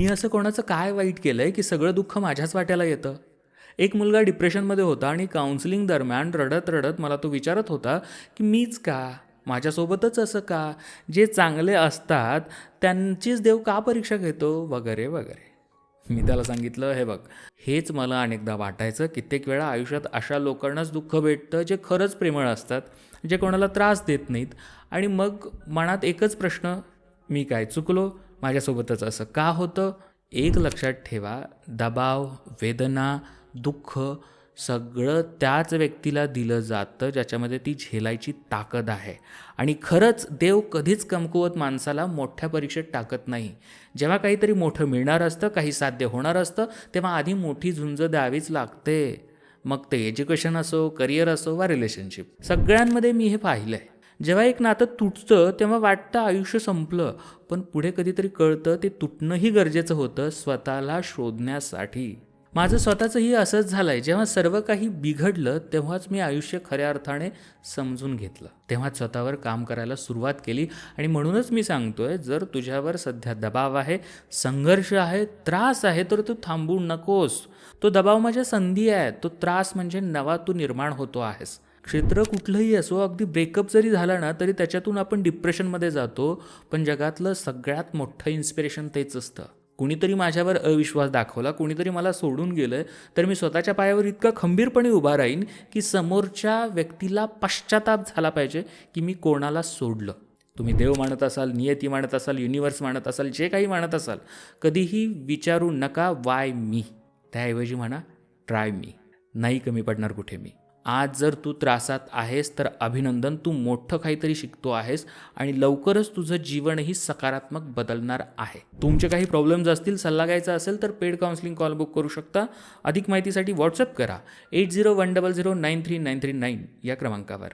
मी असं कोणाचं काय वाईट केलं आहे की सगळं दुःख माझ्याच वाट्याला येतं? एक मुलगा डिप्रेशनमध्ये होता आणि काउन्सिलिंग दरम्यान रडत रडत मला तो विचारत होता की मीच का? माझ्यासोबतच असं का? जे चांगले असतात त्यांचीच देव का परीक्षा घेतो? वगैरे वगैरे. मी त्याला सांगितलं हे बघ हेच मला अनेकदा वाटायचं कित्येक वेळा आयुष्यात अशा लोकांनाच दुःख भेटतं जे खरंच प्रेमळ असतात जे कोणाला त्रास देत नाहीत. आणि मग मनात एकच प्रश्न मी काय चुकलो? माझ्यासोबतच असं का होतं? एक लक्षात ठेवा दबाव वेदना दुःख सगळं त्याच व्यक्तीला दिलं जातं ज्याच्यामध्ये ती झेलायची ताकद आहे. आणि खरंच देव कधीच कमकुवत माणसाला मोठ्या परीक्षेत टाकत नाही. जेव्हा काहीतरी मोठं मिळणार असतं काही साध्य होणार असतं तेव्हा आधी मोठी झुंज द्यावीच लागते. मग ते एज्युकेशन असो करिअर असो वा रिलेशनशिप सगळ्यांमध्ये मी हे पाहिलं आहे जेव्हा एक नातं तुटतं तेव्हा वाटतं आयुष्य संपलं. पण पुढे कधीतरी कळतं ते तुटणंही गरजेचं होतं स्वतःला शोधण्यासाठी. माझं स्वतःचंही असंच झालं आहे जेव्हा सर्व काही बिघडलं तेव्हाच मी आयुष्य खऱ्या अर्थाने समजून घेतलं. तेव्हाच स्वतःवर काम करायला सुरुवात केली. आणि म्हणूनच मी सांगतोय जर तुझ्यावर सध्या दबाव आहे संघर्ष आहे त्रास आहे तर तू थांबू नकोस. तो दबाव माझ्या संधी आहे. तो त्रास म्हणजे नवा तू निर्माण होतो आहेस. क्षेत्र कुठलंही असो अगदी ब्रेकअप जरी झाला ना तरी त्याच्यातून आपण डिप्रेशनमध्ये जातो. पण जगातलं सगळ्यात मोठं इन्स्पिरेशन तेच असतं. कुणीतरी माझ्यावर अविश्वास दाखवला कुणीतरी मला सोडून गेलं तर मी स्वतःच्या पायावर इतका खंबीरपणे उभा राहीन की समोरच्या व्यक्तीला पश्चाताप झाला पाहिजे की मी कोणाला सोडलं. तुम्ही देव मानत असाल नियती मानत असाल युनिवर्स मानत असाल जे काही मानत असाल कधीही विचारू नका वाय मी त्याऐवजी म्हणा ट्राय मी नाही कमी पडणार कुठे मी. आज जर तू त्रासात आहेस तर अभिनंदन. तू मोठं काहीतरी शिकतो आहेस आणि लवकरच तुझं जीवनही सकारात्मक बदलणार आहे. तुमचे काही प्रॉब्लेम्स असतील सल्ला घ्यायचा असेल तर पेड काउन्सिलिंग कॉल बुक करू शकता. अधिक माहितीसाठी व्हॉट्सअप करा. Eight zero one double zero nine three nine three nine या क्रमांकावर.